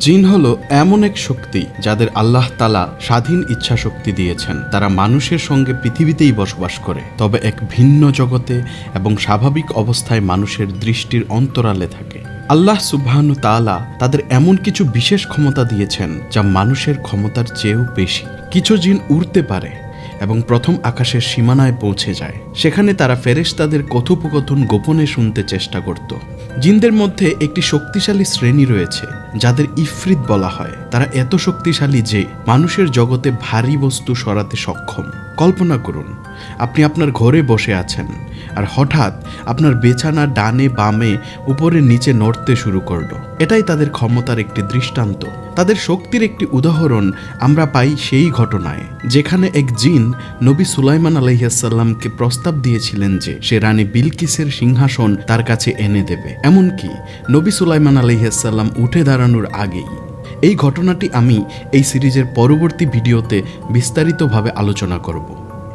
জিন হলো এমন এক শক্তি যাদের আল্লাহ তালা স্বাধীন ইচ্ছা শক্তি দিয়েছেন। তারা মানুষের সঙ্গে পৃথিবীতেই বসবাস করে। তবে এক ভিন্ন জগতে এবং স্বাভাবিক অবস্থায় মানুষের দৃষ্টির অন্তরালে থাকে। আল্লাহ সুবহানু তাআলা তাদের এমন কিছু বিশেষ ক্ষমতা দিয়েছেন যা মানুষের ক্ষমতার চেয়েও বেশি। কিছু জিন উড়তে পারে এবং প্রথম আকাশের সীমানায় পৌঁছে যায়। সেখানে তারা ফেরেশতাদের কথোপকথন গোপনে শুনতে চেষ্টা করত। জিনদের মধ্যে একটি শক্তিশালী শ্রেণি রয়েছে, যাদের ইফরিত বলা হয়। তারা এত শক্তিশালী যে মানুষের জগতে ভারী বস্তু সরাতে সক্ষম। কল্পনা করুন, আপনি আপনার ঘরে বসে আছেন আর হঠাৎ আপনার বেছানা ডানে বামে উপরে নিচে নড়তে শুরু করল। এটাই তাদের ক্ষমতার একটি দৃষ্টান্ত। তাদের শক্তির একটি উদাহরণ আমরা পাই সেই ঘটনায়, যেখানে এক জিন নবী সুলাইমান আলহিয়াসাল্লামকে প্রস্তাব দিয়েছিলেন যে সে রানী বিলকিসের সিংহাসন তার কাছে এনে দেবে। এমনকি নবী সুলাইমান আলহিয়াসাল্লাম উঠে দাঁড়ানোর আগেই এই ঘটনাটি আমি এই সিরিজের পরবর্তী ভিডিওতে বিস্তারিতভাবে আলোচনা করব।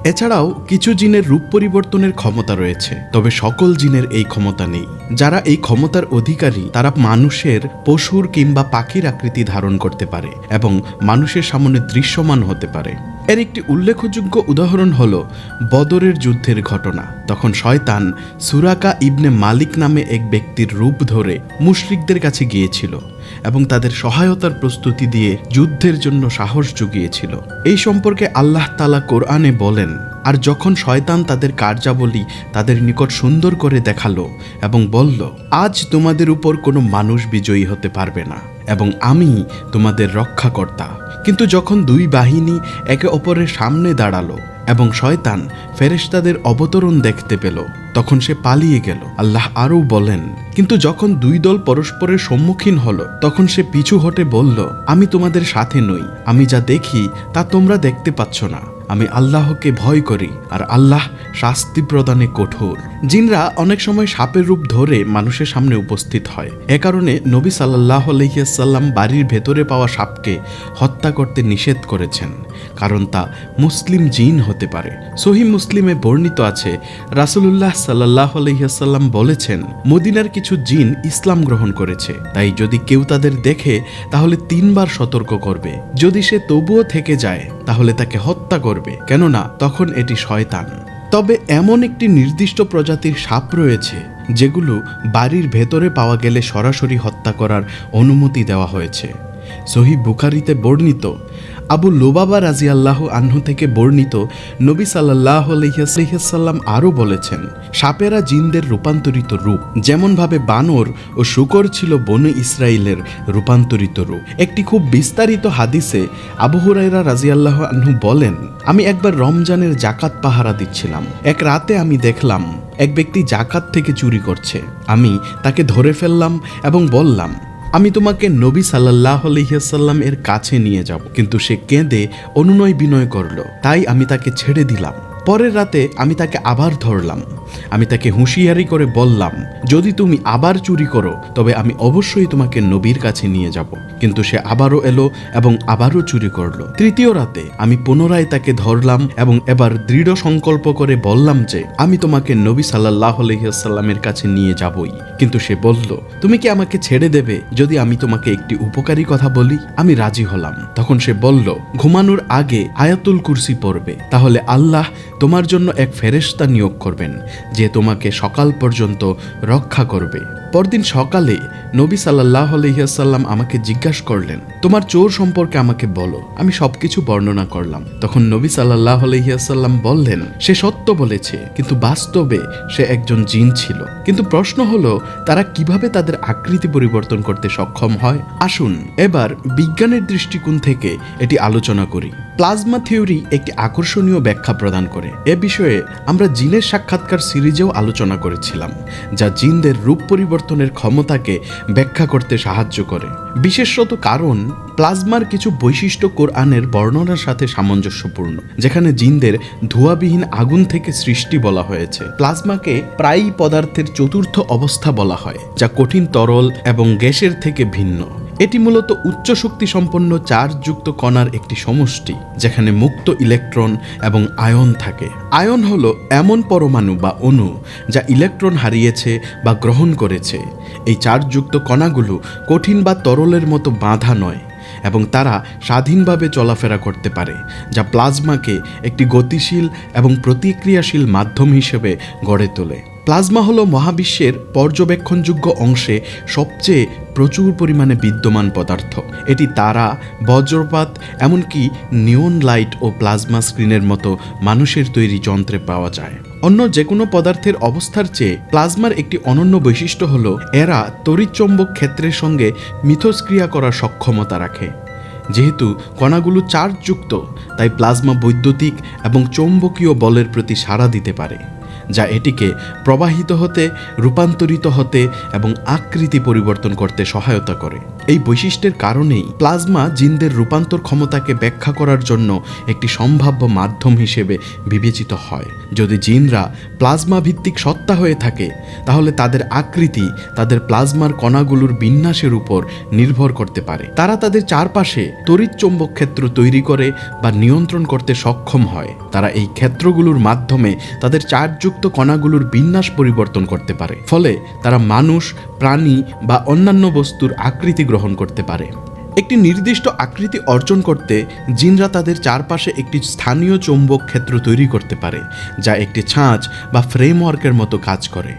এছাড়াও কিছু জিনের রূপ পরিবর্তনের ক্ষমতা রয়েছে, তবে সকল জিনের এই ক্ষমতা নেই। যারা এই ক্ষমতার অধিকারী, তারা মানুষের, পশুর কিংবা পাখির আকৃতি ধারণ করতে পারে এবং মানুষের সামনে দৃশ্যমান হতে পারে। এর একটি উল্লেখযোগ্য উদাহরণ হল বদরের যুদ্ধের ঘটনা। তখন শয়তান সুরাকা ইবনে মালিক নামে এক ব্যক্তির রূপ ধরে মুশরিকদের কাছে গিয়েছিল। এবং তাদের সহায়তার প্রস্তুতি দিয়ে যুদ্ধের জন্য সাহস জুগিয়েছিল। এই সম্পর্কে আল্লাহ তালা কোরআনে বলেন, আর যখন শয়তান তাদের কার্যাবলী তাদের নিকট সুন্দর করে দেখাল এবং বলল, আজ তোমাদের উপর কোনো মানুষ বিজয়ী হতে পারবে না, এবং আমি তোমাদের রক্ষাকর্তা। কিন্তু যখন দুই বাহিনী একে অপরের সামনে দাঁড়াল এবং শয়তান ফেরেশতাদের অবতরণ দেখতে পেল। তখন সে পালিয়ে গেল। আল্লাহ আরও বলেন, কিন্তু যখন দুই দল পরস্পরের সম্মুখীন হলো, তখন সে পিছু হটে বলল, আমি তোমাদের সাথে নই। আমি যা দেখি, তা তোমরা দেখতে পাচ্ছ না। আমি আল্লাহকে ভয় করি, আর আল্লাহ শাস্তি প্রদানে কঠোর। জিনরা অনেক সময় সাপের রূপ ধরে মানুষের সামনে উপস্থিত হয়। এ কারণে নবী সাল্লাহ আলহিয়াসাল্লাম বাড়ির ভেতরে পাওয়া সাপকে হত্যা করতে নিষেধ করেছেন। কারণ তা মুসলিম জিন হতে পারে। সহি মুসলিমে বর্ণিত আছে, রাসুলুল্লাহ সাল্লাহ আলহিহাসাল্লাম বলেছেন, মদিনার কিছু জিন ইসলাম গ্রহণ করেছে। তাই যদি কেউ তাদের দেখে, তাহলে তিনবার সতর্ক করবে। যদি সে তবুও থেকে যায়, তাহলে তাকে হত্যা করবে। কেননা, তখন এটি শয়তান। তবে এমন একটি নির্দিষ্ট প্রজাতির সাপ রয়েছে, যেগুলো বাড়ির ভেতরে পাওয়া গেলে সরাসরি হত্যা করার অনুমতি দেওয়া হয়েছে। সহি বুখারিতে বর্ণিত আবু লোবাবা রাজি আল্লাহ আহ্ন থেকে বর্ণিত নবী সাল্লাহ আরও বলেছেন, সাপেরা জিনদের রূপান্তরিত রূপ যেমনভাবে বানর ও শুকর ছিল বনে ইসরায়েলের রূপান্তরিত রূপ। একটি খুব বিস্তারিত হাদিসে আবু হুরাইরা রাজি আল্লাহ আহ্ন বলেন, আমি একবার রমজানের জাকাত পাহারা দিচ্ছিলাম। এক রাতে আমি দেখলাম এক ব্যক্তি জাকাত থেকে চুরি করছে। আমি তাকে ধরে ফেললাম এবং বললাম আমি তোমাকে নবী সাল্লাহ আলহিহাসাল্লাম এর কাছে নিয়ে যাব। কিন্তু সে কেঁদে অনুনয় বিনয় করল। তাই আমি তাকে ছেড়ে দিলাম। পরের রাতে আমি তাকে আবার ধরলাম। আমি তাকে হুঁশিয়ারি করে বললাম, যদি তুমি আবার চুরি করো, তবে আমি অবশ্যই তোমাকে নবীর কাছে নিয়ে যাব। কিন্তু সে আবারও এলো এবং আবারও চুরি করল। তৃতীয় রাতে আমি পুনরায় তাকে ধরলাম এবং এবার দৃঢ় সংকল্প করে বললাম যে, আমি তোমাকে নবী সাল্লাহ আলহিহাসাল্লামের কাছে নিয়ে যাবই। কিন্তু সে বলল, তুমি কি আমাকে ছেড়ে দেবে? যদি আমি তোমাকে একটি উপকারী কথা বলি, আমি রাজি হলাম। তখন সে বলল, ঘুমানোর আগে আয়াতুল কুরসি পড়বে। তাহলে আল্লাহ তোমার জন্য এক ফেরেস্তা নিয়োগ করবেন, যে তোমাকে সকাল পর্যন্ত রক্ষা করবে। পরদিন সকালে নবী সাল্লাহ আলহিহাসাল্লাম আমাকে জিজ্ঞাসা করলেন, তোমার চোর সম্পর্কে আমাকে বলো। আমি সবকিছু বর্ণনা করলাম। তখন নবী সাল্লাহ আলহিহাসাল্লাম বললেন, সে সত্য বলেছে, কিন্তু বাস্তবে সে একজন জিন ছিল। কিন্তু প্রশ্ন হলো, তারা কীভাবে তাদের আকৃতি পরিবর্তন করতে সক্ষম হয়? আসুন, এবার বিজ্ঞানের দৃষ্টিকোণ থেকে এটি আলোচনা করি। প্লাজমা থিওরি একটি আকর্ষণীয় ব্যাখ্যা প্রদান করে। এ বিষয়ে আমরা জিনের সাক্ষাৎকার সিরিজেও আলোচনা করেছিলাম, যা জিনদের রূপ পরিবর্তনের ক্ষমতাকে ব্যাখ্যা করতে সাহায্য করে। বিশেষত কারণ, প্লাজমার কিছু বৈশিষ্ট্য কোরআনের বর্ণনার সাথে সামঞ্জস্যপূর্ণ, যেখানে জিনদের ধোঁয়াবিহীন আগুন থেকে সৃষ্টি বলা হয়েছে। প্লাজমাকে প্রায়ই পদার্থের চতুর্থ অবস্থা বলা হয়, যা কঠিন তরল এবং গ্যাসের থেকে ভিন্ন। এটি মূলত উচ্চ শক্তি সম্পন্ন চার্জযুক্ত কণার একটি সমষ্টি, যেখানে মুক্ত ইলেকট্রন এবং আয়ন থাকে। আয়ন হল এমন পরমাণু বা অণু যা ইলেকট্রন হারিয়েছে বা গ্রহণ করেছে। এই চার্জযুক্ত কণাগুলো কঠিন বা তরলের মতো বাঁধা নয় এবং তারা স্বাধীনভাবে চলাফেরা করতে পারে, যা প্লাজমাকে একটি গতিশীল এবং প্রতিক্রিয়াশীল মাধ্যম হিসেবে গড়ে তোলে। প্লাজমা হলো মহাবিশ্বের পর্যবেক্ষণযোগ্য অংশে সবচেয়ে প্রচুর পরিমাণে বিদ্যমান পদার্থ। এটি তারা, বজ্রপাত, এমনকি নিয়ন লাইট ও প্লাজমা স্ক্রিনের মতো মানুষের তৈরি যন্ত্রে পাওয়া যায়। অন্য যে কোনো পদার্থের অবস্থার চেয়ে প্লাজমার একটি অনন্য বৈশিষ্ট্য হল, এরা তড়িৎচম্বক ক্ষেত্রের সঙ্গে মিথস্ক্রিয়া করার সক্ষমতা রাখে। যেহেতু কণাগুলো চার্জযুক্ত, তাই প্লাজমা বৈদ্যুতিক এবং চৌম্বকীয় বলের প্রতি সাড়া দিতে পারে। যা এটিকে প্রবাহিত হতে, রূপান্তরিত হতে এবং আকৃতি পরিবর্তন করতে সহায়তা করে। এই বৈশিষ্ট্যের কারণেই প্লাজমা জিনদের রূপান্তর ক্ষমতাকে ব্যাখ্যা করার জন্য একটি সম্ভাব্য মাধ্যম হিসেবে বিবেচিত হয়। যদি জিনরা প্লাজমা ভিত্তিক সত্তা হয়ে থাকে, তাহলে তাদের আকৃতি তাদের প্লাজমার কণাগুলোর বিন্যাসের উপর নির্ভর করতে পারে। তারা তাদের চারপাশে তড়িৎ চৌম্বক ক্ষেত্র তৈরি করে বা নিয়ন্ত্রণ করতে সক্ষম হয়। তারা এই ক্ষেত্রগুলোর মাধ্যমে তাদের চার্জযুক্ত কণাগুলোর বিন্যাস পরিবর্তন করতে পারে। ফলে তারা মানুষ, প্রাণী বা অন্যান্য বস্তুর আকৃতি গ্রহণ করতে পারে। একটি নির্দিষ্ট আকৃতি অর্জন করতে জিনরা তাদের চারপাশে একটি স্থানীয় চৌম্বক ক্ষেত্র তৈরি করতে পারে, যা একটি ছাঁচ বা ফ্রেমওয়ার্কের মতো কাজ করে।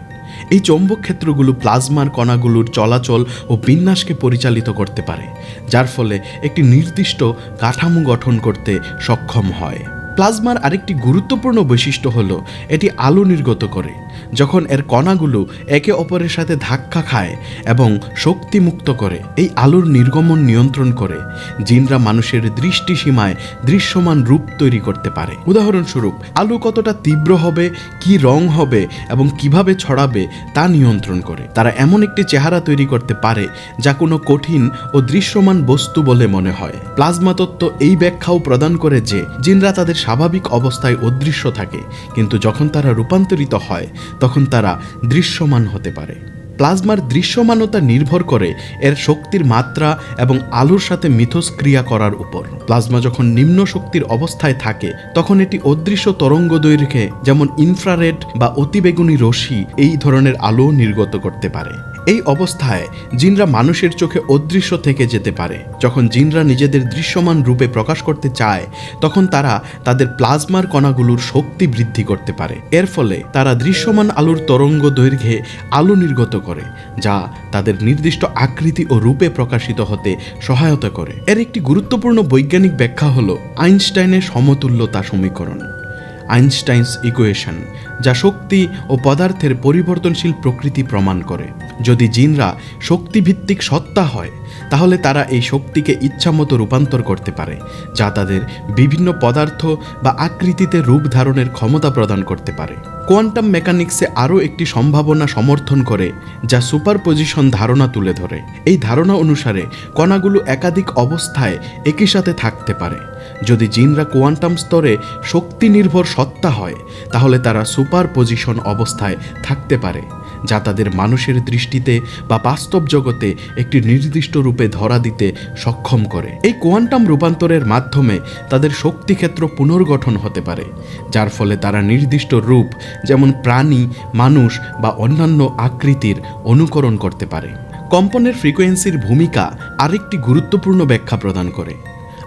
এই চৌম্বক ক্ষেত্রগুলো প্লাজমার কণাগুলোর চলাচল ও বিন্যাসকে পরিচালিত করতে পারে, যার ফলে একটি নির্দিষ্ট কাঠামো গঠন করতে সক্ষম হয়। প্লাজমার আরেকটি গুরুত্বপূর্ণ বৈশিষ্ট্য হল এটি আলো নির্গত করে। যখন এর কণাগুলো একে অপরের সাথে ধাক্কা খায় এবং শক্তি মুক্ত করে, এই আলোর নির্গমন নিয়ন্ত্রণ করে, জিনরা মানুষের দৃষ্টি সীমায় দৃশ্যমান রূপ তৈরি করতে পারে। উদাহরণস্বরূপ, আলো কতটা তীব্র হবে, কি রং হবে এবং কীভাবে ছড়াবে তা নিয়ন্ত্রণ করে। তারা এমন একটি চেহারা তৈরি করতে পারে যা কোনো কঠিন ও দৃশ্যমান বস্তু বলে মনে হয়। প্লাজমা তত্ত্ব এই ব্যাখ্যাও প্রদান করে যে, জিনরা তাদের স্বাভাবিক অবস্থায় অদৃশ্য থাকে, কিন্তু যখন তারা রূপান্তরিত হয় তখন তারা দৃশ্যমান হতে পারে। প্লাজমার দৃশ্যমানতা নির্ভর করে এর শক্তির মাত্রা এবং আলোর সাথে মিথস্ক্রিয়া করার উপর। প্লাজমা যখন নিম্ন শক্তির অবস্থায় থাকে, তখন এটি অদৃশ্য তরঙ্গ দৈর্ঘ্যে, যেমন ইনফ্রারেড বা অতিবেগুনি রশ্মি, এই ধরনের আলো নির্গত করতে পারে। এই অবস্থায় জিনরা মানুষের চোখে অদৃশ্য থেকে যেতে পারে। যখন জিনরা নিজেদের দৃশ্যমান রূপে প্রকাশ করতে চায়, তখন তারা তাদের প্লাজমার কণাগুলোর শক্তি বৃদ্ধি করতে পারে। এর ফলে তারা দৃশ্যমান আলোর তরঙ্গ দৈর্ঘ্যে আলো নির্গত করে, যা তাদের নির্দিষ্ট আকৃতি ও রূপে প্রকাশিত হতে সহায়তা করে। এর একটি গুরুত্বপূর্ণ বৈজ্ঞানিক ব্যাখ্যা হল আইনস্টাইনের সমতুল্যতা সমীকরণ। আইনস্টাইনস ইকুয়েশন, যা শক্তি ও পদার্থের পরিবর্তনশীল প্রকৃতি প্রমাণ করে। যদি জিনরা শক্তিভিত্তিক সত্তা হয়, তাহলে তারা এই শক্তিকে ইচ্ছামতো রূপান্তর করতে পারে, যা তাদের বিভিন্ন পদার্থ বা আকৃতিতে রূপ ধারণের ক্ষমতা প্রদান করতে পারে। কোয়ান্টাম মেকানিক্সে আরও একটি সম্ভাবনা সমর্থন করে, যা সুপারপজিশন ধারণা তুলে ধরে। এই ধারণা অনুসারে কণাগুলো একাধিক অবস্থায় একই সাথে থাকতে পারে। যদি জিনরা কোয়ান্টাম স্তরে শক্তি নির্ভর সত্তা হয়, তাহলে তারা সুপার পজিশন অবস্থায় থাকতে পারে, যা তাদের মানুষের দৃষ্টিতে বা বাস্তব জগতে একটি নির্দিষ্ট রূপে ধরা দিতে সক্ষম করে। এই কোয়ান্টাম রূপান্তরের মাধ্যমে তাদের শক্তিক্ষেত্র পুনর্গঠন হতে পারে, যার ফলে তারা নির্দিষ্ট রূপ, যেমন প্রাণী, মানুষ বা অন্যান্য আকৃতির অনুকরণ করতে পারে। কম্পনের ফ্রিকোয়েন্সির ভূমিকা আরেকটি গুরুত্বপূর্ণ ব্যাখ্যা প্রদান করে।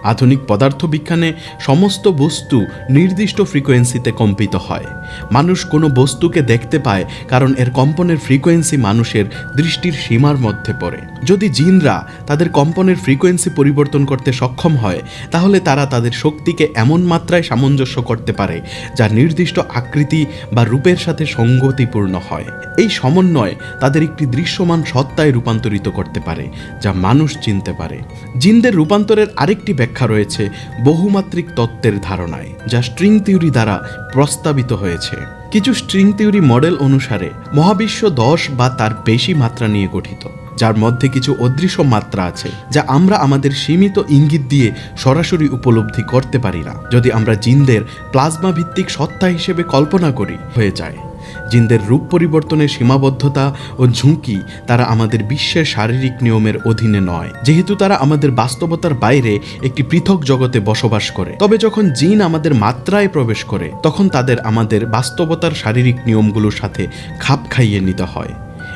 আধুনিক পদার্থবিজ্ঞানে সমস্ত বস্তু নির্দিষ্ট ফ্রিকোয়েন্সিতে কম্পিত হয়। মানুষ কোনো বস্তুকে দেখতে পায় কারণ এর কম্পনের ফ্রিকোয়েন্সি মানুষের দৃষ্টির সীমার মধ্যে পড়ে। যদি জিনরা তাদের কম্পনের ফ্রিকোয়েন্সি পরিবর্তন করতে সক্ষম হয়, তাহলে তারা তাদের শক্তিকে এমন মাত্রায় সামঞ্জস্য করতে পারে, যা নির্দিষ্ট আকৃতি বা রূপের সাথে সঙ্গতিপূর্ণ হয়। এই সমন্বয় তাদের একটি দৃশ্যমান সত্তায় রূপান্তরিত করতে পারে, যা মানুষ চিনতে পারে। জিনদের রূপান্তরের আরেকটি ব্যাখ্যা রয়েছে বহুমাত্রিক তত্ত্বের ধারণায়, যা স্ট্রিং থিওরি দ্বারা প্রস্তাবিত হয়েছে। কিছু স্ট্রিং থিওরি মডেল অনুসারে, মহাবিশ্ব দশ বা তার বেশি মাত্রা নিয়ে গঠিত, যার মধ্যে কিছু অদৃশ্য মাত্রা আছে, যা আমরা আমাদের সীমিত ইঙ্গিত দিয়ে সরাসরি উপলব্ধি করতে পারি না। যদি আমরা জিনদের প্লাজমা ভিত্তিক সত্তা হিসেবে কল্পনা করি, হয়ে যায়। জিনদের রূপ পরিবর্তনের সীমাবদ্ধতা ও ঝুঁকি তারা আমাদের বিশ্বের শারীরিক নিয়মের অধীনে নয়। যেহেতু তারা আমাদের বাস্তবতার বাইরে একটি পৃথক জগতে বসবাস করে। তবে যখন জিন আমাদের মাত্রায় প্রবেশ করে, তখন তাদের আমাদের বাস্তবতার শারীরিক নিয়মগুলোর সাথে খাপ খাইয়ে নিতে হয়।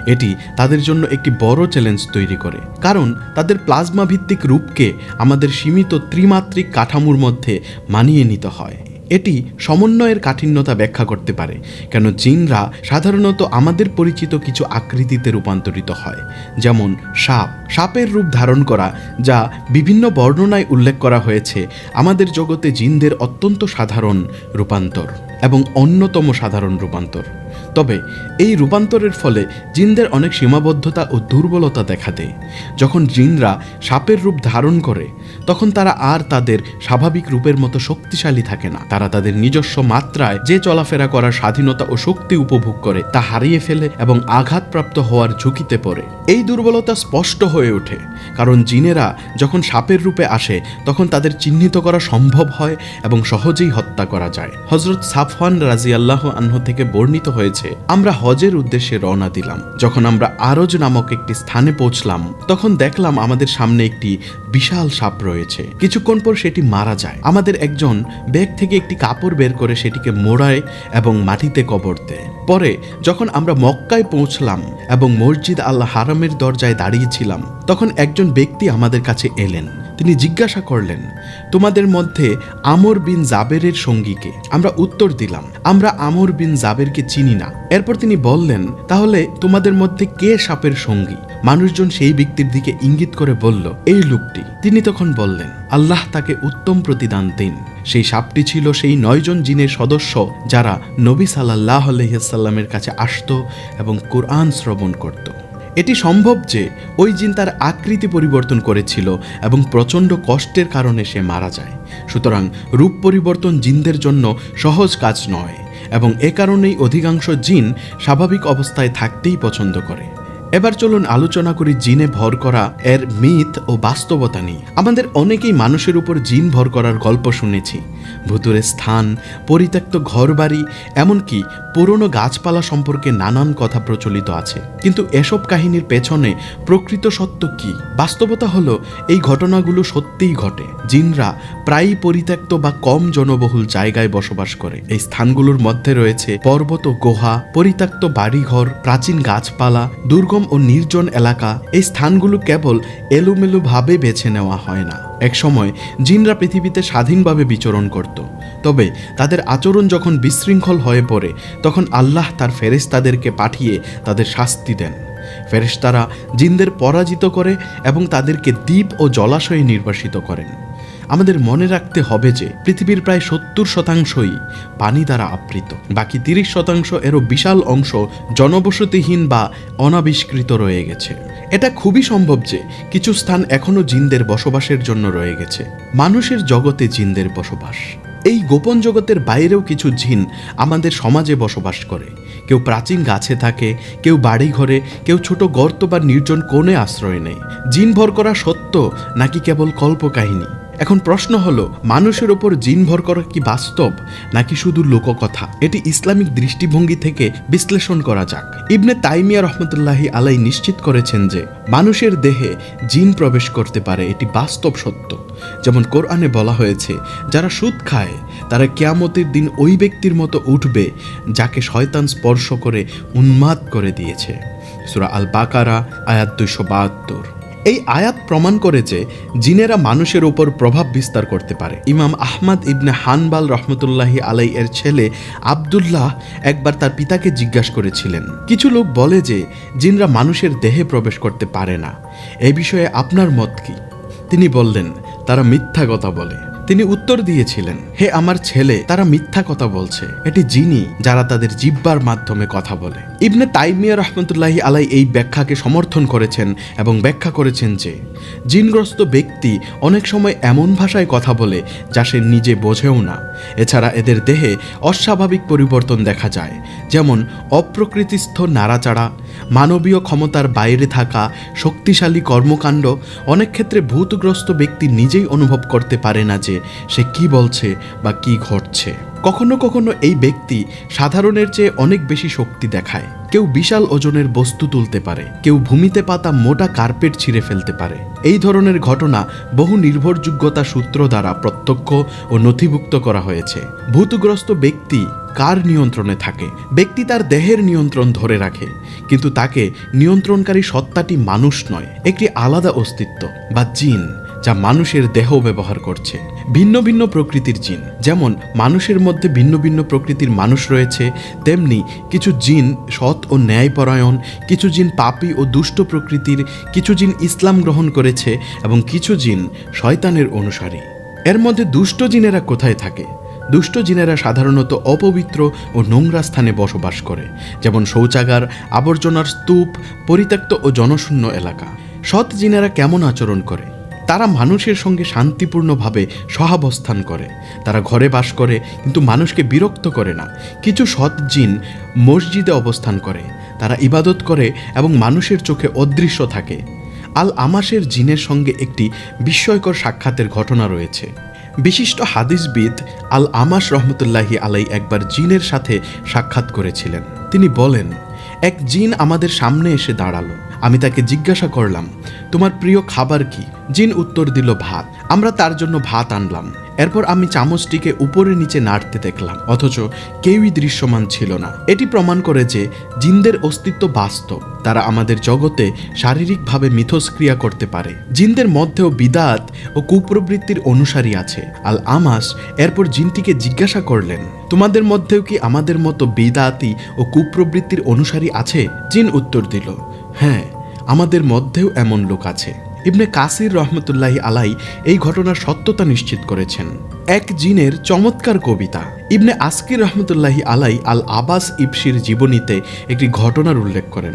এটি তাদের জন্য একটি বড় চ্যালেঞ্জ তৈরি করে। কারণ তাদের প্লাজমা ভিত্তিক রূপকে আমাদের সীমিত ত্রিমাত্রিক কাঠামোর মধ্যে মানিয়ে নিতে হয়। এটি সমন্বয়ের কাঠিন্যতা ব্যাখ্যা করতে পারে, কেন জিনরা সাধারণত আমাদের পরিচিত কিছু আকৃতিতে রূপান্তরিত হয়, যেমন সাপ। সাপের রূপ ধারণ করা, যা বিভিন্ন বর্ণনায় উল্লেখ করা হয়েছে, আমাদের জগতে জিনদের অত্যন্ত সাধারণ রূপান্তর এবং অন্যতম সাধারণ রূপান্তর। তবে এই রূপান্তরের ফলে জিনদের অনেক সীমাবদ্ধতা ও দুর্বলতা দেখা দেয়। যখন জিনরা সাপের রূপ ধারণ করে, তখন তারা আর তাদের স্বাভাবিক রূপের মতো শক্তিশালী থাকে না। তারা তাদের নিজস্ব মাত্রায় যে চলাফেরা করার স্বাধীনতা ও শক্তি উপভোগ করে, তা হারিয়ে ফেলে এবং আঘাতপ্রাপ্ত হওয়ার ঝুঁকিতে পড়ে। এই দুর্বলতা স্পষ্ট হয়ে ওঠে, কারণ জিনেরা যখন সাপের রূপে আসে, তখন তাদের চিহ্নিত করা সম্ভব হয় এবং সহজেই হত্যা করা যায়। হজরত সাফওয়ান রাজি আল্লাহ আনহ থেকে বর্ণিত হয়েছে আমরা হজের উদ্দেশ্যে রওনা দিলাম। যখন আমরা আরজ নামক একটি স্থানে পৌঁছলাম, তখন দেখলাম আমাদের সামনে একটি বিশাল সাপ রয়েছে। কিছুক্ষণ পর সেটি মারা যায়। আমাদের একজন ব্যাগ থেকে একটি কাপড় বের করে সেটিকে মোড়ায় এবং মাটিতে কবর দেয়। পরে যখন আমরা মক্কায় পৌঁছলাম এবং মসজিদ আল্লাহ হারামের দরজায় দাঁড়িয়েছিলাম, তখন একজন ব্যক্তি আমাদের কাছে এলেন। তিনি জিজ্ঞাসা করলেন, তোমাদের মধ্যে আমর বিন জাবেরের সঙ্গীকে আমরা উত্তর দিলাম। আমরা আমর বিন জাবেরকে চিনি না। এরপর তিনি বললেন, তাহলে তোমাদের মধ্যে কে সাপের সঙ্গী? মানুষজন সেই ব্যক্তির দিকে ইঙ্গিত করে বলল, এই লোকটি। তিনি তখন বললেন, আল্লাহ তাকে উত্তম প্রতিদান দিন। সেই সাপটি ছিল সেই নয়জন জিনের সদস্য যারা নবী সাল্লাহ আলহিসাল্লামের কাছে আসতো এবং কোরআন শ্রবণ করত। এটি সম্ভব যে ওই জিন তার আকৃতি পরিবর্তন করেছিল এবং প্রচণ্ড কষ্টের কারণে সে মারা যায়। সুতরাং রূপ পরিবর্তন জিনদের জন্য সহজ কাজ নয় এবং এ কারণেই অধিকাংশ জিন স্বাভাবিক অবস্থায় থাকতেই পছন্দ করে। এবার চলুন আলোচনা করি জিনে ভর করা এর মিথ ও বাস্তবতা নিয়ে। আমাদের অনেকেই মানুষের উপর জিন ভর করার গল্প শুনেছি। ভুতুরে স্থান, পরিত্যক্ত ঘরবাড়ি, এমনকি পুরনো গাছপালা সম্পর্কে নানান কথা প্রচলিত আছে। কিন্তু এসব কাহিনীর পেছনে প্রকৃত সত্য কি? বাস্তবতা হলো, এই ঘটনাগুলো সত্যিই ঘটে। জিনরা প্রায়ই পরিত্যক্ত বা কম জনবহুল জায়গায় বসবাস করে। এই স্থানগুলোর মধ্যে রয়েছে পর্বত, গুহা, পরিত্যক্ত বাড়িঘর, প্রাচীন গাছপালা দুর্গম ও নির্জন এলাকা, এই স্থানগুলো কেবল এলোমেলোভাবে বেছে নেওয়া হয় না। একসময় জিনরা পৃথিবীতে স্বাধীনভাবে বিচরণ করত। তবে তাদের আচরণ যখন বিশৃঙ্খল হয়ে পড়ে, তখন আল্লাহ তার ফেরেশতাদেরকে পাঠিয়ে তাদের শাস্তি দেন। ফেরেশতারা জিনদের পরাজিত করে এবং তাদেরকে দ্বীপ ও জলাশয়ে নির্বাসিত করেন। আমাদের মনে রাখতে হবে যে পৃথিবীর প্রায় সত্তর শতাংশই পানি দ্বারা আবৃত। বাকি তিরিশ শতাংশ এরও বিশাল অংশ জনবসতিহীন বা অনাবিষ্কৃত রয়ে গেছে। এটা খুবই সম্ভব যে কিছু স্থান এখনও জিনদের বসবাসের জন্য রয়ে গেছে। মানুষের জগতে জিনদের বসবাস। এই গোপন জগতের বাইরেও কিছু জিন আমাদের সমাজে বসবাস করে। কেউ প্রাচীন গাছে থাকে, কেউ বাড়ি ঘরে কেউ ছোট গর্ত বা নির্জন কোণে আশ্রয় নেয়। জিন ভর করা সত্য নাকি কেবল কল্পকাহিনী? এখন প্রশ্ন হলো, মানুষের ওপর জিন ভর করা কি বাস্তব, নাকি শুধু লোককথা? এটি ইসলামিক দৃষ্টিভঙ্গি থেকে বিশ্লেষণ করা যাক। ইবনে তাইমিয়া রহমতুল্লাহি আলাই নিশ্চিত করেছেন যে, মানুষের দেহে জিন প্রবেশ করতে পারে, এটি বাস্তব সত্য। যেমন কোরআনে বলা হয়েছে, যারা সুদ খায়, তারা কেয়ামতের দিন ওই ব্যক্তির মতো উঠবে, যাকে শয়তান স্পর্শ করে উন্মাদ করে দিয়েছে। সুরা আল বাকারা আয়াত দুইশো বাহাত্তর। এই আয়াত প্রমাণ করে যে জিনেরা মানুষের উপর প্রভাব বিস্তার করতে পারে। ইমাম আহমদ ইবনে হানবাল রহমতুল্লাহি আলাই এর ছেলে আবদুল্লাহ একবার তার পিতাকে জিজ্ঞাসা করেছিলেন, কিছু লোক বলে যে জিনরা মানুষের দেহে প্রবেশ করতে পারে না। এ বিষয়ে আপনার মত কি? তিনি বললেন, তারা মিথ্যা কথা বলে। তিনি উত্তর দিয়েছিলেন, হে আমার ছেলে, তারা মিথ্যা কথা বলছে। এটি জিনি, যারা তাদের জিব্বার মাধ্যমে কথা বলে। ইবনে তাইমিয়া রহমতুল্লাহি আলাই এই ব্যাখ্যাকে সমর্থন করেছেন এবং ব্যাখ্যা করেছেন যে, জিনগ্রস্ত ব্যক্তি অনেক সময় এমন ভাষায় কথা বলে যা সে নিজে বোঝেও না। এছাড়া এদের দেহে অস্বাভাবিক পরিবর্তন দেখা যায়, যেমন অপ্রকৃতিস্থ নাড়াচাড়া, মানবীয় ক্ষমতার বাইরে থাকা, শক্তিশালী কর্মকাণ্ড। অনেক ক্ষেত্রে ভূতগ্রস্ত ব্যক্তি নিজেই অনুভব করতে পারে না যে সে কি বলছে বা কি ঘটছে? কখনো কখনো এই ব্যক্তি সাধারণের চেয়ে অনেক বেশি শক্তি দেখায়। কেউ বিশাল ওজনের বস্তু তুলতে পারে, কেউ ভূমিতে পাতা মোটা কার্পেট ছিঁড়ে ফেলতে পারে। এই ধরনের ঘটনা বহু নির্ভরযোগ্যতা সূত্র দ্বারা প্রত্যক্ষ ও নথিভুক্ত করা হয়েছে। ভূতগ্রস্ত ব্যক্তি কার নিয়ন্ত্রণে থাকে? ব্যক্তি তার দেহের নিয়ন্ত্রণ ধরে রাখে, কিন্তু তাকে নিয়ন্ত্রণকারী সত্তাটি মানুষ নয়, একটি আলাদা অস্তিত্ব বা জিন। যা মানুষের দেহ ব্যবহার করছে। ভিন্ন ভিন্ন প্রকৃতির জিন, যেমন মানুষের মধ্যে ভিন্ন ভিন্ন প্রকৃতির মানুষ রয়েছে, তেমনি কিছু জিন সৎ ও ন্যায়পরায়ণ, কিছু জিন পাপী ও দুষ্ট প্রকৃতির, কিছু জিন ইসলাম গ্রহণ করেছে এবং কিছু জিন শয়তানের অনুসারী। এর মধ্যে দুষ্ট জিনেরা কোথায় থাকে? দুষ্ট জিনেরা সাধারণত অপবিত্র ও নোংরা স্থানে বসবাস করে, যেমন শৌচাগার, আবর্জনার স্তূপ, পরিত্যক্ত ও জনশূন্য এলাকা। সৎ জিনেরা কেমন আচরণ করে? তারা মানুষের সঙ্গে শান্তিপূর্ণভাবে সহাবস্থান করে। তারা ঘরে বাস করে, কিন্তু মানুষকে বিরক্ত করে না। কিছু সৎ জিন মসজিদে অবস্থান করে। তারা ইবাদত করে এবং মানুষের চোখে অদৃশ্য থাকে। আল আমাসের জিনের সঙ্গে একটি বিস্ময়কর সাক্ষাতের ঘটনা রয়েছে। বিশিষ্ট হাদিসবিদ আল আমাস রহমতুল্লাহি আলাই একবার জিনের সাথে সাক্ষাৎ করেছিলেন। তিনি বলেন, এক জিন আমাদের সামনে এসে দাঁড়াল। আমি তাকে জিজ্ঞাসা করলাম, তোমার প্রিয় খাবার কি? জিন উত্তর দিল, ভাত। আমরা তার জন্য ভাত আনলাম। এরপর আমি চামচটিকে উপরে নিচে নাড়তে দেখলাম, অথচ কেউই দৃশ্যমান ছিল না। এটি প্রমাণ করে যে জিনদের অস্তিত্ব বাস্তব। তারা আমাদের জগতে শারীরিকভাবে মিথস্ক্রিয়া করতে পারে। জিনদের মধ্যেও বিদাত ও কুপ্রবৃত্তির অনুসারী আছে। আল আমাস এরপর জিনটিকে জিজ্ঞাসা করলেন, তোমাদের মধ্যেও কি আমাদের মতো বিদাতি ও কুপ্রবৃত্তির অনুসারী আছে? জিন উত্তর দিল হ্যাঁ আমাদের মধ্যেও এমন লোক আছে। ইবনে কাসির রহমতুল্লাহি আলাই এই ঘটনার সত্যতা নিশ্চিত করেছেন। এক জিনের চমৎকার কবিতা। ইবনে আসকির রহমতুল্লাহি আলাই আল আবাস ইবসির জীবনীতে একটি ঘটনার উল্লেখ করেন।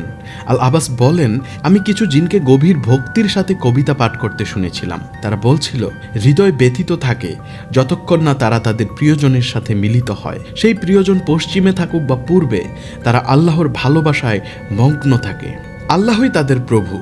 আল আবাস বলেন, আমি কিছু জিনকে গভীর ভক্তির সাথে কবিতা পাঠ করতে শুনেছিলাম। তারা বলছিল, হৃদয় ব্যথিত থাকে, যতক্ষণ না তারা তাদের প্রিয়জনের সাথে মিলিত হয়। সেই প্রিয়জন পশ্চিমে থাকুক বা পূর্বে, তারা আল্লাহর ভালোবাসায় মগ্ন থাকে। আল্লাহই তাদের প্রভু।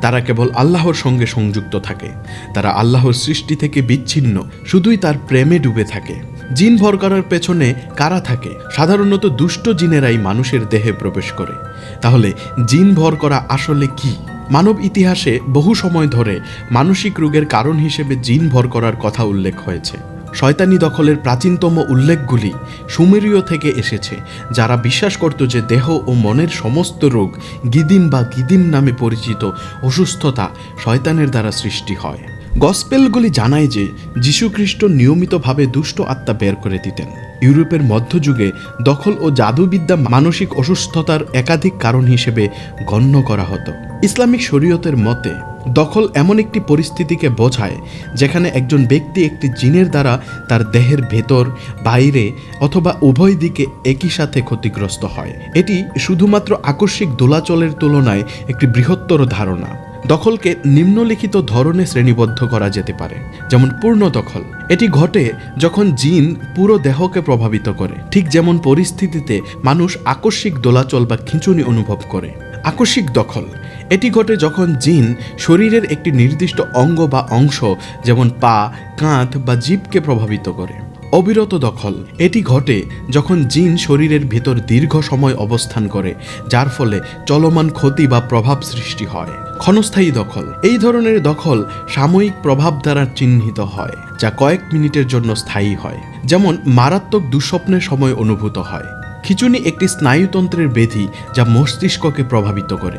তারা কেবল আল্লাহর সঙ্গে সংযুক্ত থাকে। তারা আল্লাহর সৃষ্টি থেকে বিচ্ছিন্ন, শুধুই তার প্রেমে ডুবে থাকে। জিন ভর করার পেছনে কারা থাকে? সাধারণত দুষ্ট জিনেরাই মানুষের দেহে প্রবেশ করে। তাহলে জিন ভর করা আসলে কি? মানব ইতিহাসে বহু সময় ধরে মানসিক রোগের কারণ হিসেবে জিন ভর করার কথা উল্লেখ হয়েছে। শয়তানি দখলের প্রাচীনতম উল্লেখগুলি সুমেরীয় থেকে এসেছে, যারা বিশ্বাস করত যে দেহ ও মনের সমস্ত রোগ গিদিম বা গিদিম নামে পরিচিত অসুস্থতা শয়তানের দ্বারা সৃষ্টি হয়। গসপেলগুলি জানায় যে যীশুখ্রিস্ট নিয়মিতভাবে দুষ্ট আত্মা বের করে দিতেন। ইউরোপের মধ্যযুগে দখল ও জাদুবিদ্যা মানসিক অসুস্থতার একাধিক কারণ হিসেবে গণ্য করা হতো। ইসলামিক শরীয়তের মতে দখল এমন একটি পরিস্থিতিকে বোঝায় যেখানে একজন ব্যক্তি একটি জিনের দ্বারা তার দেহের ভেতর, বাইরে অথবা উভয় দিকে একই সাথে ক্ষতিগ্রস্ত হয়। এটি শুধুমাত্র আকস্মিক দোলাচলের তুলনায় একটি বৃহত্তর ধারণা। দখলকে নিম্নলিখিত ধরনে শ্রেণীবদ্ধ করা যেতে পারে, যেমন পূর্ণ দখল। এটি ঘটে যখন জিন পুরো দেহকে প্রভাবিত করে। ঠিক যেমন পরিস্থিতিতে মানুষ আকস্মিক দোলাচল বা খিঁচুনি অনুভব করে। আকস্মিক দখল এটি ঘটে যখন জিন শরীরের একটি নির্দিষ্ট অঙ্গ বা অংশ, যেমন পা, কাঁধ বা জীবকে প্রভাবিত করে। অবিরত দখল। এটি ঘটে যখন জিন শরীরের ভেতর দীর্ঘ সময় অবস্থান করে, যার ফলে চলমান ক্ষতি বা প্রভাব সৃষ্টি হয়। ক্ষণস্থায়ী দখল। এই ধরনের দখল সাময়িক প্রভাব দ্বারা চিহ্নিত হয়, যা কয়েক মিনিটের জন্য স্থায়ী হয়, যেমন মারাত্মক দুঃস্বপ্নের সময় অনুভূত হয়। খিচুনি একটি স্নায়ুতন্ত্রের ব্যাধি যা মস্তিষ্ককে প্রভাবিত করে।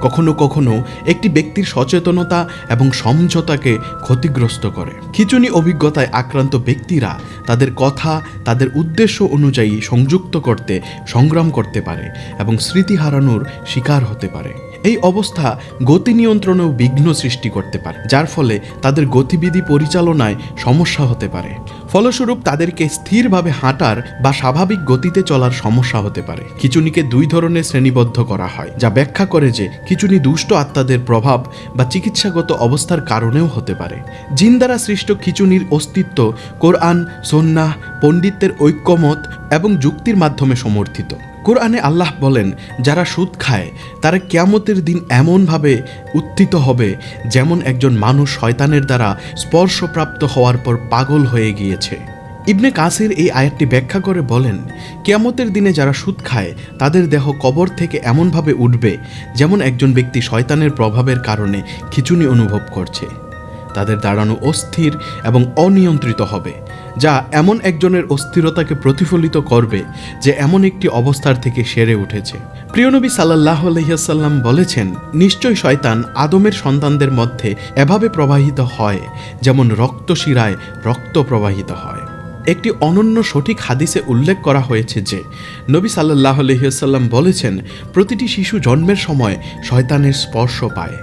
কখনো কখনো একটি ব্যক্তির সচেতনতা এবং সমঝোতাকে ক্ষতিগ্রস্ত করে। খিচুনি অভিজ্ঞতায় আক্রান্ত ব্যক্তিরা তাদের কথা, তাদের উদ্দেশ্য অনুযায়ী সংযুক্ত করতে, সংগ্রাম করতে পারে এবং স্মৃতি হারানোর শিকার হতে পারে। এই অবস্থা গতি নিয়ন্ত্রণেও বিঘ্ন সৃষ্টি করতে পারে, যার ফলে তাদের গতিবিধি পরিচালনায় সমস্যা হতে পারে। ফলস্বরূপ তাদেরকে স্থিরভাবে হাঁটার বা স্বাভাবিক গতিতে চলার সমস্যা হতে পারে। খিচুনিকে দুই ধরনের শ্রেণীবদ্ধ করা হয়, যা ব্যাখ্যা করে যে খিচুনি দুষ্ট আত্মাদের প্রভাব বা চিকিৎসাগত অবস্থার কারণেও হতে পারে। জিন দ্বারা সৃষ্ট খিচুনির অস্তিত্ব কোরআন সন্না পণ্ডিতদের ঐক্যমত এবং যুক্তির মাধ্যমে সমর্থিত। কোরআনে আল্লাহ বলেন, যারা সুদ খায়, তারা কেয়ামতের দিন এমনভাবে উত্থিত হবে যেমন একজন মানুষ শয়তানের দ্বারা স্পর্শপ্রাপ্ত হওয়ার পর পাগল হয়ে গিয়েছে। ইবনে কাসির এই আয়াতটি ব্যাখ্যা করে বলেন, কেয়ামতের দিনে যারা সুদ খায়, তাদের দেহ কবর থেকে এমনভাবে উঠবে যেমন একজন ব্যক্তি শয়তানের প্রভাবের কারণে খিচুনি অনুভব করছে। তাদের দাঁড়ানো অস্থির এবং অনিয়ন্ত্রিত হবে। যা এমন একজনের অস্থিরতাকে প্রতিফলিত করবে যে এমন একটি অবস্থার থেকে সেরে উঠেছে। প্রিয়নবী সাল্লাহ আলহিহাসাল্লাম বলেছেন, নিশ্চয় শয়তান আদমের সন্তানদের মধ্যে এভাবে প্রবাহিত হয় যেমন রক্ত শিরায় রক্ত প্রবাহিত হয়। একটি অনন্য সঠিক হাদিসে উল্লেখ করা হয়েছে যে, নবী সাল্লাহ আলহিহাসাল্লাম বলেছেন, প্রতিটি শিশু জন্মের সময় শয়তানের স্পর্শ পায়,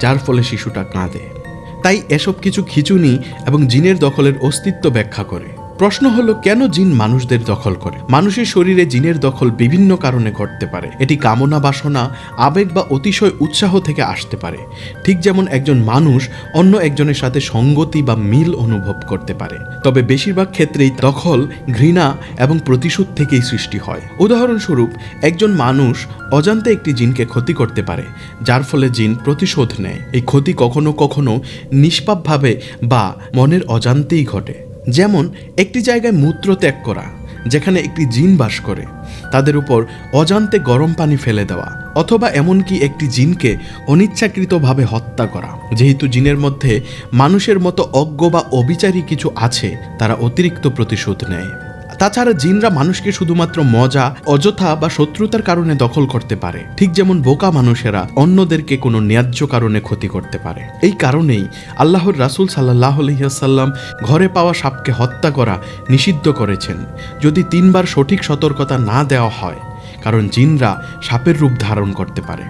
যার ফলে শিশুটা কাঁদে। তাই এসব কিছু খিচুনি এবং জিনের দখলের অস্তিত্ব ব্যাখ্যা করে। প্রশ্ন হলো, কেন জিন মানুষদের দখল করে? মানুষের শরীরে জিনের দখল বিভিন্ন কারণে ঘটতে পারে। এটি কামনা, বাসনা, আবেগ বা অতিশয় উৎসাহ থেকে আসতে পারে। ঠিক যেমন একজন মানুষ অন্য একজনের সাথে সঙ্গতি বা মিল অনুভব করতে পারে। তবে বেশিরভাগ ক্ষেত্রেই দখল, ঘৃণা এবং প্রতিশোধ থেকেই সৃষ্টি হয়। উদাহরণস্বরূপ, একজন মানুষ অজান্তে একটি জিনকে ক্ষতি করতে পারে, যার ফলে জিন প্রতিশোধ নেয়। এই ক্ষতি কখনো কখনো নিষ্পাপভাবে বা মনের অজান্তেই ঘটে। যেমন একটি জায়গায় মূত্র ত্যাগ করা, যেখানে একটি জিন বাস করে, তাদের উপর অজান্তে গরম পানি ফেলে দেওয়া, অথবা এমনকি একটি জিনকে অনিচ্ছাকৃতভাবে হত্যা করা। যেহেতু জিনের মধ্যে মানুষের মতো অজ্ঞ বা অবিচারী কিছু আছে, তারা অতিরিক্ত প্রতিশোধ নেয়। তাছাড়া জিনরা মানুষকে শুধুমাত্র মজা, অযথা বা শত্রুতার কারণে দখল করতে পারে। ঠিক যেমন বোকা মানুষেরা অন্যদেরকে কোনো ন্যায্য কারণে ক্ষতি করতে পারে। এই কারণেই আল্লাহর রাসুল সাল্লাহ আলহিহাসাল্লাম ঘরে পাওয়া সাপকে হত্যা করা নিষিদ্ধ করেছেন। যদি তিনবার সঠিক সতর্কতা না দেওয়া হয়, কারণ জিনরা সাপের রূপ ধারণ করতে পারে।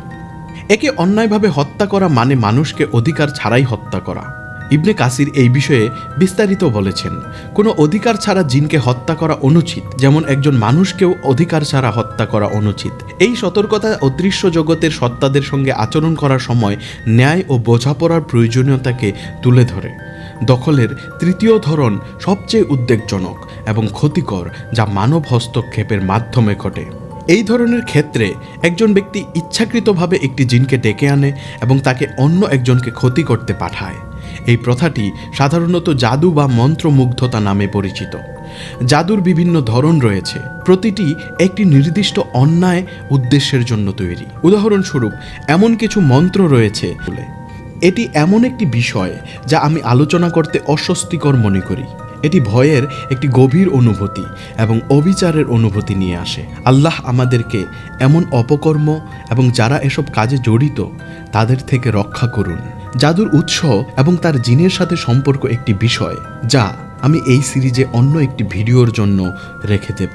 একে অন্যায়ভাবে হত্যা করা মানে মানুষকে অধিকার ছাড়াই হত্যা করা। ইবনে কাসির এই বিষয়ে বিস্তারিত বলেছেন। কোনো অধিকার ছাড়া জিনকে হত্যা করা অনুচিত, যেমন একজন মানুষকেও অধিকার ছাড়া হত্যা করা অনুচিত। এই সতর্কতা অদৃশ্য জগতের সত্তাদের সঙ্গে আচরণ করার সময় ন্যায় ও বোঝাপড়ার প্রয়োজনীয়তাকে তুলে ধরে। দখলের তৃতীয় ধরন সবচেয়ে উদ্বেগজনক এবং ক্ষতিকর, যা মানব হস্তক্ষেপের মাধ্যমে ঘটে। এই ধরনের ক্ষেত্রে একজন ব্যক্তি ইচ্ছাকৃতভাবে একটি জিনকে ডেকে আনে এবং তাকে অন্য একজনকে ক্ষতি করতে পাঠায়। এই প্রথাটি সাধারণত জাদু বা মন্ত্রমুগ্ধতা নামে পরিচিত। জাদুর বিভিন্ন ধরন রয়েছে। প্রতিটি একটি নির্দিষ্ট অন্যায় উদ্দেশ্যের জন্য তৈরি। উদাহরণস্বরূপ, এমন কিছু মন্ত্র রয়েছে। এটি এমন একটি বিষয় যা আমি আলোচনা করতে অস্বস্তিকর মনে করি। এটি ভয়ের একটি গভীর অনুভূতি এবং অবিচারের অনুভূতি নিয়ে আসে। আল্লাহ আমাদেরকে এমন অপকর্ম এবং যারা এসব কাজে জড়িত, তাদের থেকে রক্ষা করুন। জাদুর উৎস এবং তার জিনের সাথে সম্পর্ক একটি বিষয় যা আমি এই সিরিজে অন্য একটি ভিডিওর জন্য রেখে দেব।